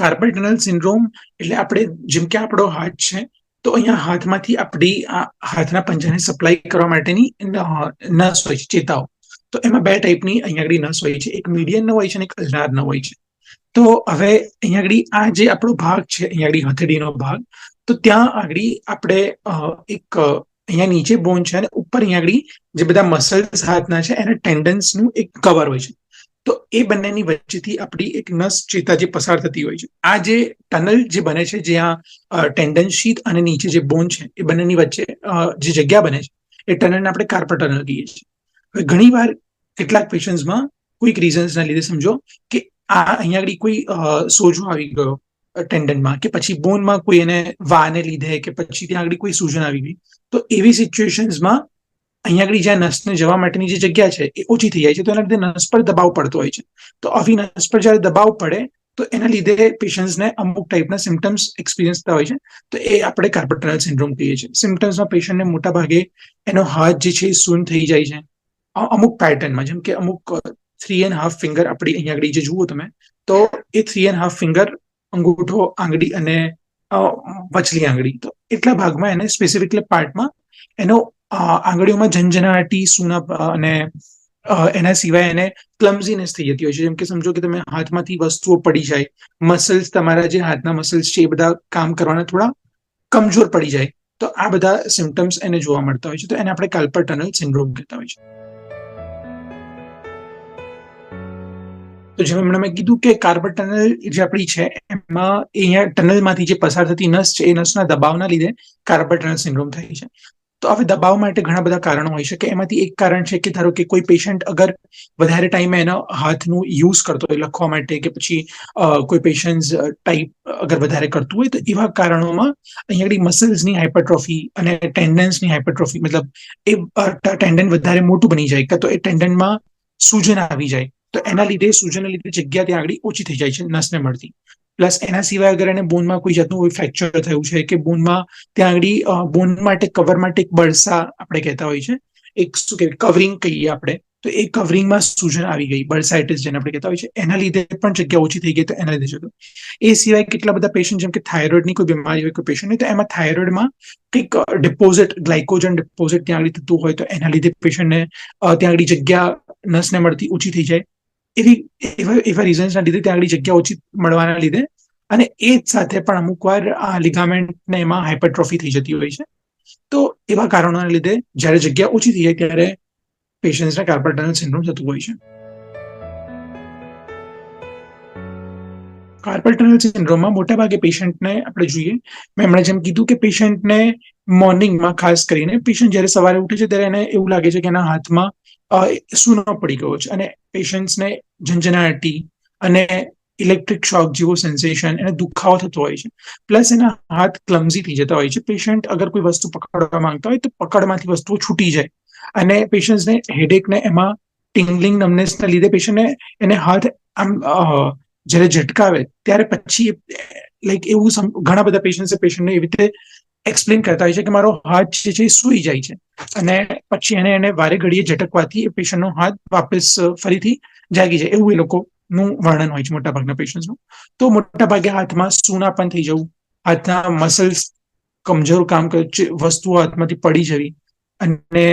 Carpal tunnel syndrome, એટલે આપણે જેમ કે આપણો હાથ છે, તો અહીંયા હાથમાંથી આપણી હાથના પંજાને સપ્લાય કરવા માટેની નસ હોય છે, ચેતાઓ. તો એમાં બે ટાઈપની અહીંયા આગળ નસ હોય છે. એક મીડિયન હોય છે અને એક અલનાર ન હોય છે. તો હવે અહીંયા આગળ આ જે આપણો ભાગ છે, અહીંયા આગળ હથેળીનો ભાગ, તો ત્યાં આગળ આપણે એક, અહીંયા નીચે બોન છે અને ઉપર અહીંયા આગળ જે બધા મસલ્સ હાથના છે, એના ટેન્ડન્સનું એક કવર હોય છે. તો એ બંનેની વચ્ચેથી આપણી એક નસ ચેતા જે પસાર થતી હોય છે. આ જે ટનલ જે બને છે જ્યાં ટેન્ડન શીત અને નીચે જે બોન છે, એ બંનેની વચ્ચે જે જગ્યા બને છે, એ ટનલને આપણે કાર્પર ટનલ કહીએ છીએ. હવે ઘણી વાર કેટલાક પેશન્ટ્સમાં કોઈક રીઝન્સના લીધે સમજો કે આ અહીંયા આગળ કોઈ સોજો આવી ગયો ટેન્ડનમાં કે પછી બોનમાં કોઈ એને વાને લીધે કે પછી ત્યાં આગળ કોઈ સૂજન આવી ગઈ. તો એવી સિચ્યુએશન્સમાં અહીંયા આગળ જ્યાં નસને જવા માટેની જે જગ્યા છે એ ઓછી થઈ જાય છે, તો એના લીધે નસ પર દબાવ પડતો હોય છે. તો આવી નસ પર જ્યારે દબાવ પડે, તો એના લીધે પેશન્ટ્સને અમુક ટાઈપના સિમ્ટમ્સ એક્સપિરિયન્સ થતા હોય છે. તો એ આપણે કાર્પેટરલ સિન્ડ્રોમ કહીએ છીએ. સિમ્ટમ્સમાં પેશન્ટને મોટા ભાગે એનો હાથ જે છે એ સૂન થઈ જાય છે. અમુક પેટર્નમાં જેમ કે અમુક થ્રી એન્ડ હાફ ફિંગર આપણી અહીંયા આગળ જે જુઓ તમે, તો એ થ્રી એન્ડ હાફ ફિંગર અંગૂઠો, આંગળી અને વચલી આંગળી. તો એટલા ભાગમાં એને સ્પેસિફિકલી પાર્ટમાં એનો આંગળીઓમાં ઝંઝનાટી, સુના અને એના સિવાય એને ક્લમ્ઝીનેસ થઈ જતી હોય છે. જેમ કે સમજો કે તમે હાથમાંથી વસ્તુઓ પડી જાય મસલ્સ તમારા જે હાથના મસલ્સ છે એ બધા કામ કરવાના થોડા કમજોર પડી જાય, તો આ બધા સિમ્ટમ્સ એને જોવા મળતા હોય છે. તો એને આપણે કાલ્પર ટનલ સિન્ડ્રોમ કહેતા હોય છે. તો જેમ હમણાં મેં કીધું કે કાર્બન ટનલ જે આપણી છે એમાં અહીંયા ટનલમાંથી જે પસાર થતી નસ છે, એ નસના દબાવના લીધે કાર્બન ટનલ સિન્ડ્રોમ થાય છે. તો હવે દબાવ માટે ઘણા બધા કારણો હોઈ શકે. એમાંથી એક કારણ છે કે ધારો કે કોઈ પેશન્ટ અગર વધારે ટાઈમે એના હાથનું યુઝ કરતો હોય લખવા માટે કે પછી કોઈ પેશન્ટ ટાઈપ અગર વધારે કરતું હોય તો એવા કારણોમાં અહીંયા આગળ મસલ્સની હાઇપરટ્રોફી અને ટેન્ડન્સની હાઇપરટ્રોફી મતલબ એ ટેન્ડન વધારે મોટું બની જાય કે તો એ ટેન્ડનમાં સૂજન આવી જાય. તો એના લીધે સૂજનના લીધે જગ્યા ત્યાં આગળ ઓછી થઈ જાય છે, નસને મળતી. પ્લસ એના સિવાય અગર એને બોનમાં કોઈ જાતનું ફ્રેક્ચર થયું છે કે બોનમાં ત્યાં આગળ બોન માટે કવર માટે એક બળસા આપણે કહેતા હોય છે એક શું કહેવાય? કવરિંગ કહીએ આપણે. તો એ કવરિંગમાં સૂજન આવી ગઈ. બર્સાઇટિસ જેને આપણે કહેતા હોય છે એના લીધે પણ જગ્યા ઓછી થઈ ગઈ તો એના લીધે જતો એ સિવાય કેટલા બધા પેશન્ટ જેમ કે થાઇરોઇડની કોઈ બીમારી હોય કોઈ પેશન્ટ હોય તો એમાં થાઇરોઇડમાં કંઈક ડિપોઝિટ ગ્લાયકોજન ડિપોઝિટ ત્યાં આગળ થતું હોય તો એના લીધે પેશન્ટને ત્યાં આગળ જગ્યા નસને મળતી ઓછી થઈ જાય. એવી, એવા એવા રીઝન્સના લીધે ત્યાં આગળ જગ્યા ઓછી મળવાના લીધે અને એ જ સાથે પણ અમુક વાર આ લિગામેન્ટને એમાં હાઇપરટ્રોફી થઈ જતી હોય છે. તો એવા કારણોના લીધે જ્યારે જગ્યા ઓછી થઈ જાય ત્યારે પેશન્ટ્સને કાર્પલ ટનલ સિન્ડ્રોમ થતું હોય છે. કાર્પલ ટનલ સિન્ડ્રોમમાં મોટાભાગે પેશન્ટને આપણે જોઈએ, મેં હમણાં જેમ કીધું કે પેશન્ટને મોર્નિંગમાં ખાસ કરીને પેશન્ટ જ્યારે સવારે ઉઠે છે ત્યારે એને એવું લાગે છે કે એના હાથમાં સૂનો પડી ગયો છે. અને પેશન્ટ્સને ઝંઝનાટી અને ઇલેક્ટ્રિક શોક જેવો સેન્સેશન એને દુખાવો થતો હોય છે. પ્લસ એના હાથ ક્લમઝી થઈ જતા હોય છે. પેશન્ટ અગર કોઈ વસ્તુ પકડવા માંગતા હોય તો પકડમાંથી વસ્તુઓ છૂટી જાય. અને પેશન્ટ્સને હેડેકને એમાં ટિંગલિંગ નમનેસના લીધે પેશન્ટને એને હાથ આમ જ્યારે ઝટકાવે, ત્યારે પછી લાઈક એવું ઘણા બધા પેશન્ટ પેશન્ટને એવી રીતે એક્સપ્લેન કરતા હોય છે કે મારો હાથ જે છે એ સૂઈ જાય છે. અને પછી એને એને વારે ઘડીએ ઝટકવાથી એ પેશન્ટનો હાથ વાપસ ફરીથી જાગી જાય. એવું એ લોકોનું વર્ણન હોય છે મોટાભાગના પેશન્ટનું તો મોટાભાગે હાથમાં સૂના પણ થઈ જવું, હાથના મસલ્સ કમજોર કામ વસ્તુઓ હાથમાંથી પડી જવી અને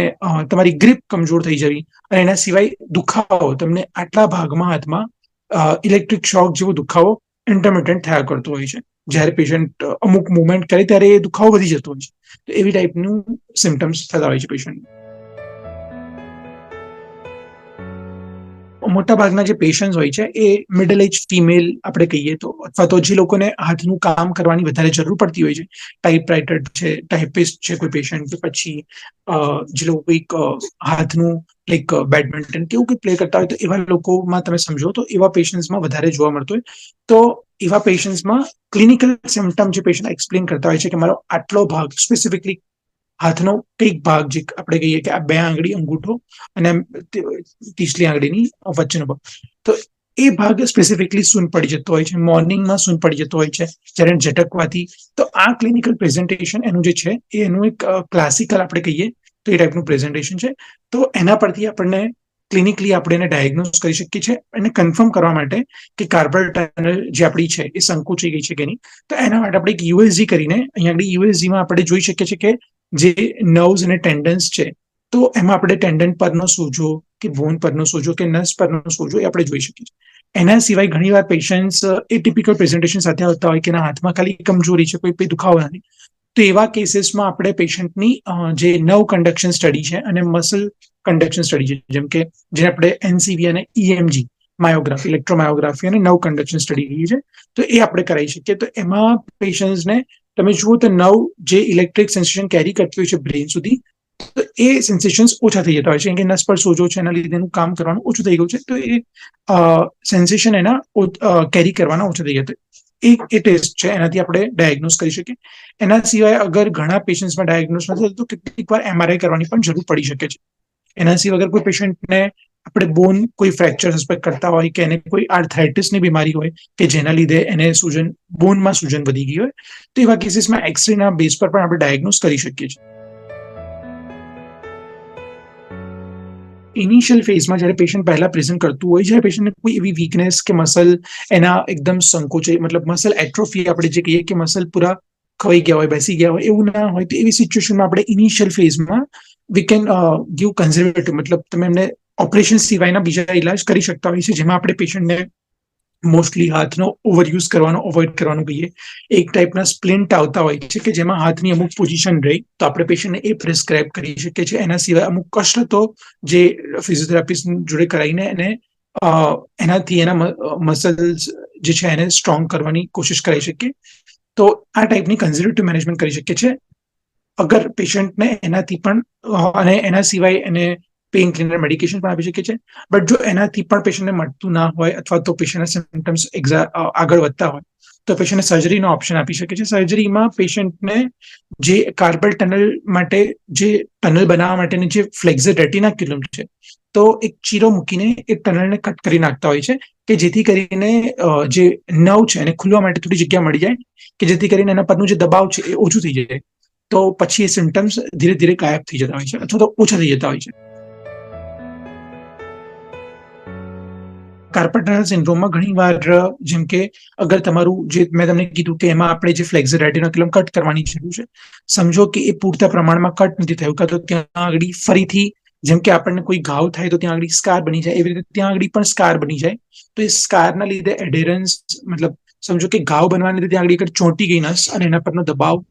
તમારી ગ્રીપ કમજોર થઈ જવી અને એના સિવાય દુખાવો, તમને આટલા ભાગમાં હાથમાં ઇલેક્ટ્રિક શોક જેવો દુખાવો ઇન્ટરમિટન્ટ થયા કરતો હોય છે. જ્યારે પેશન્ટ અમુક મુવમેન્ટ કરે ત્યારે એ દુખાવો વધી જતો હોય છે. તો એવી ટાઈપનું સિમ્ટમ્સ થતા હોય છે પેશન્ટ મોટાભાગના જે પેશન્ટ હોય છે, એ મિડલ એજ ફિમેલ આપણે કહીએ તો, અથવા તો જે લોકોને હાથનું કામ કરવાની વધારે જરૂર પડતી હોય છે. ટાઈપ રાઇટર છે ટાઈપિસ્ટ છે કોઈ પેશન્ટ કે પછી જે લોકો કોઈક હાથનું લાઈક બેડમિન્ટન કેવું કંઈક પ્લે કરતા હોય તો એવા લોકોમાં તમે સમજો તો એવા પેશન્ટ્સમાં વધારે જોવા મળતું હોય. તો એવા પેશન્ટ્સમાં ક્લિનિકલ સિમ્ટમ જે પેશન્ટ એક્સપ્લેન કરતા હોય છે કે મારો આટલો ભાગ સ્પેસિફિકલી હાથનો કંઈક ભાગ જે આપણે કહીએ કે આ બે આંગળી અંગૂઠો અને તીસલી આંગળીની વચ્ચેનો ભાગ. તો એ ભાગ સ્પેસિફિકલી સૂન પડી જતો હોય છે મોર્નિંગમાં સૂન પડી જતો હોય છે, જ્યારે ઝટકવાથી. તો આ ક્લિનિકલ પ્રેઝન્ટેશન એનું જે છે, એ એનું એક ક્લાસિકલ આપણે કહીએ તો એ ટાઈપનું પ્રેઝન્ટેશન છે. તો એના પરથી આપણને ક્લિનિકલી આપણે એને ડાયગ્નોઝ કરી શકીએ છીએ અને કન્ફર્મ કરવા માટે કે કાર્પલ ટનલ જે આપણી છે, એ સંકોચાઈ ગઈ છે કે નહીં. તો એના માટે આપણે એક યુએસજી કરીને, અહીંયા આગળ યુએસજીમાં આપણે જોઈ શકીએ છીએ કે જે નર્વ્સ અને ટેન્ડન્સ છે, તો એમાં આપણે ટેન્ડન પરનો સોજો કે બોન પરનો સોજો કે નસ પરનો સોજો એ આપણે જોઈ શકીએ છીએ. એના સિવાય ઘણીવાર પેશન્ટ્સ એ ટિપિકલ પ્રેઝન્ટેશન સાથે આવતા હોય કે એના હાથમાં ખાલી કમજોરી છે, કોઈ દુખાવો નથી. તો એવા કેસીસમાં આપણે પેશન્ટની જે નવ કન્ડક્શન સ્ટડી છે અને મસલ કન્ડક્શન સ્ટડી છે, જેમ કે જે આપણે એનસીવી અને ઈએમજી માયોગ્રાફી ઇલેક્ટ્રોમાયોગ્રાફી અને નવ કન્ડક્શન સ્ટડી છે તો એ આપણે કરાવી શકીએ. તો એમાં પેશન્ટ્સને તમે જુઓ તો નવ જે ઇલેક્ટ્રિક સેન્સેશન કેરી કરતી હોય છે બ્રેન સુધી, તો એ સેન્સેશન્સ ઓછા થઈ જતા હોય છે. કેમ કે નસ પર સોજો છે, એના લીધે એનું કામ કરવાનું ઓછું થઈ ગયું છે. તો એ સેન્સેશન એના કેરી કરવાના ઓછા થઈ ગયા. એ એ ટેસ્ટ છે, એનાથી આપણે ડાયગ્નોઝ કરી શકીએ. એના સિવાય અગર ઘણા પેશન્ટ્સમાં ડાયગ્નોઝ નથી થતું, તો કેટલીક વાર એમઆરઆઈ કરવાની પણ જરૂર પડી શકે છે. એના સિવાય અગર કોઈ પેશન્ટને આપણે બોન કોઈ ફ્રેક્ચર સસ્પેક્ટ કરતા હોય કે એને કોઈ આર્થરાઇટિસની બીમારી હોય કે જેના લીધે એને સૂજન બોનમાં સૂજન વધી ગઈ હોય, તો એવા કેસીસમાં એક્સરેના બેઝ પર પણ આપણે ડાયગ્નોઝ કરી શકીએ છીએ. ઇનિશિયલ ફેઝમાં જ્યારે પેશન્ટ પહેલા પ્રેઝન્ટ કરતું હોય, જ્યારે પેશન્ટને કોઈ એવી વીકનેસ કે મસલ એના એકદમ સંકોચે, મતલબ મસલ એટ્રોફી આપણે જે કહીએ કે મસલ પૂરા ખવાઈ ગયા હોય, બેસી ગયા હોય, એવું ના હોય, તો એવી સિચ્યુએશનમાં આપણે ઇનિશિયલ ફેઝમાં વી કેન ગીવ કન્ઝર્વેટિવ મતલબ તમે એમને ઓપરેશન સિવાયના બીજા ઇલાજ કરી શકતા હોય છે જેમાં આપણે પેશન્ટને મોસ્ટલી હાથનો ઓવરયુઝ કરવાનો, અવોઇડ કરવાનું કહીએ. એક ટાઈપના સ્પ્લિન્ટ આવતા હોય છે કે જેમાં હાથની અમુક પોઝિશન રહી, તો આપણે પેશન્ટને એ પ્રિસ્ક્રાઇબ કરી શકીએ છીએ. એના સિવાય અમુક કસરતો જે ફિઝિયોથેરાપિસ્ટ જોડે કરાવીને એને એનાથી એના મસલ્સ જે છે એને સ્ટ્રોંગ કરવાની કોશિશ કરી શકીએ. તો આ ટાઈપની કન્ઝર્વેટિવ મેનેજમેન્ટ કરી શકીએ છીએ. અગર પેશન્ટને એનાથી પણ અને એના સિવાય એને પેઇન ક્લિનર મેડિકેશન પણ આપી શકીએ છીએ. બટ જો એનાથી પણ પેશન્ટને મળતું ના હોય અથવા તો પેશન્ટના સિમ્ટમ્સ આગળ વધતા હોય, તો પેશન્ટને સર્જરીનો ઓપ્શન આપી શકે છે સર્જરીમાં પેશન્ટને જે કાર્બલ ટનલ માટે, જે ટનલ બનાવવા માટેની જે ફ્લેક્ઝર રેટિના ક્યુલમ છે, તો એક ચીરો મૂકીને એ ટનલને કટ કરી નાખતા હોય છે, કે જેથી કરીને જે નવ છે એને ખુલવા માટે થોડી જગ્યા મળી જાય, કે જેથી કરીને એના પરનું જે દબાવ છે એ ઓછું થઈ જાય. તો પછી એ સિમ્ટમ્સ ધીરે ધીરે ગાયબ થઈ જતા હોય છે અથવા તો ઓછા થઈ જતા હોય છે. કાર્પેટનલ સિન્ડ્રોમમાં ઘણી વાર જેમ કે અગર તમારું જે મેં તમને કીધું કે એમાં આપણે જે ફ્લેક્ઝર રેટિનોક્યુલમ કટ કરવાની જરૂર છે, સમજો કે એ પૂરતા પ્રમાણમાં કટ નથી થયું કાં તો ત્યાં આગળ ફરીથી, જેમ કે આપણને કોઈ ઘાવ થાય તો ત્યાં આગળ સ્કાર બની જાય, એવી રીતે ત્યાં આગળ પણ સ્કાર બની જાય. તો એ સ્કારના લીધે એડેરન્સ મતલબ સમજો કે ઘાવ બનવાને લીધે ત્યાં આગળ ચોંટી ગઈ નસ અને એના પરનો દબાવ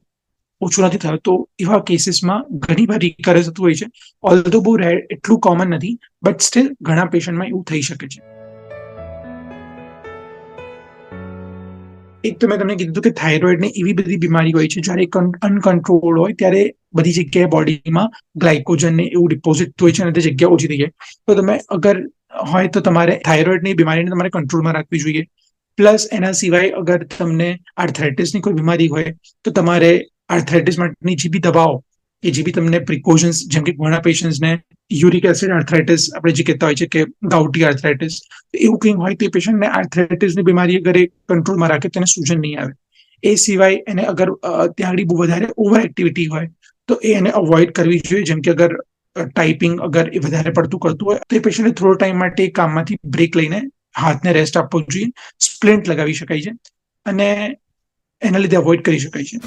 ઓછો નથી થયો, તો એવા કેસીસમાં ઘણી વાર રિકરે થતું હોય છે. ઓલ તો બહુ એટલું કોમન નથી બટ સ્ટીલ ઘણા પેશન્ટમાં એવું થઈ શકે છે. એક તો મેં તમને કીધું કે થાઇરોઇડને એવી બધી બીમારી હોય છે, જ્યારે અનકન્ટ્રોલ હોય, ત્યારે બધી જગ્યાએ બોડીમાં ગ્લાયકોજનને એવું ડિપોઝિટ હોય છે અને તે જગ્યા ઓછી થઈ જાય. તો તમે અગર હોય તો તમારે થાઇરોઇડની બીમારીને તમારે કંટ્રોલમાં રાખવી જોઈએ. પ્લસ એના સિવાય અગર તમને આર્થરાઇટિસની કોઈ બીમારી હોય, તો તમારે આર્થરાઇટિસ માટેની જે બી દવાઓ કે જે બી તમને પ્રિકોશન્સ જેમ કે ઘણા પેશન્ટ્સને યુરિક એસિડ આર્થરાઇટિસ આપણે જે કહેતા હોય છે કે ગાઉટી આર્થરાઇટિસ એવું કંઈ હોય તો એ પેશન્ટને આર્થરાઇટિસની બીમારી અગર એ કંટ્રોલમાં રાખે તેને સૂજન નહીં આવે. એ સિવાય એને અગર ત્યાં આગળ બહુ વધારે ઓવર એક્ટિવિટી હોય, તો એ એને અવોઇડ કરવી જોઈએ. જેમ કે અગર ટાઈપિંગ અગર એ વધારે પડતું કરતું હોય, તો એ પેશન્ટને થોડો ટાઈમ માટે કામમાંથી બ્રેક લઈને હાથને રેસ્ટ આપવો જોઈએ. સ્પ્લેન્ટ લગાવી શકાય છે અને એના લીધે અવોઇડ કરી શકાય છે.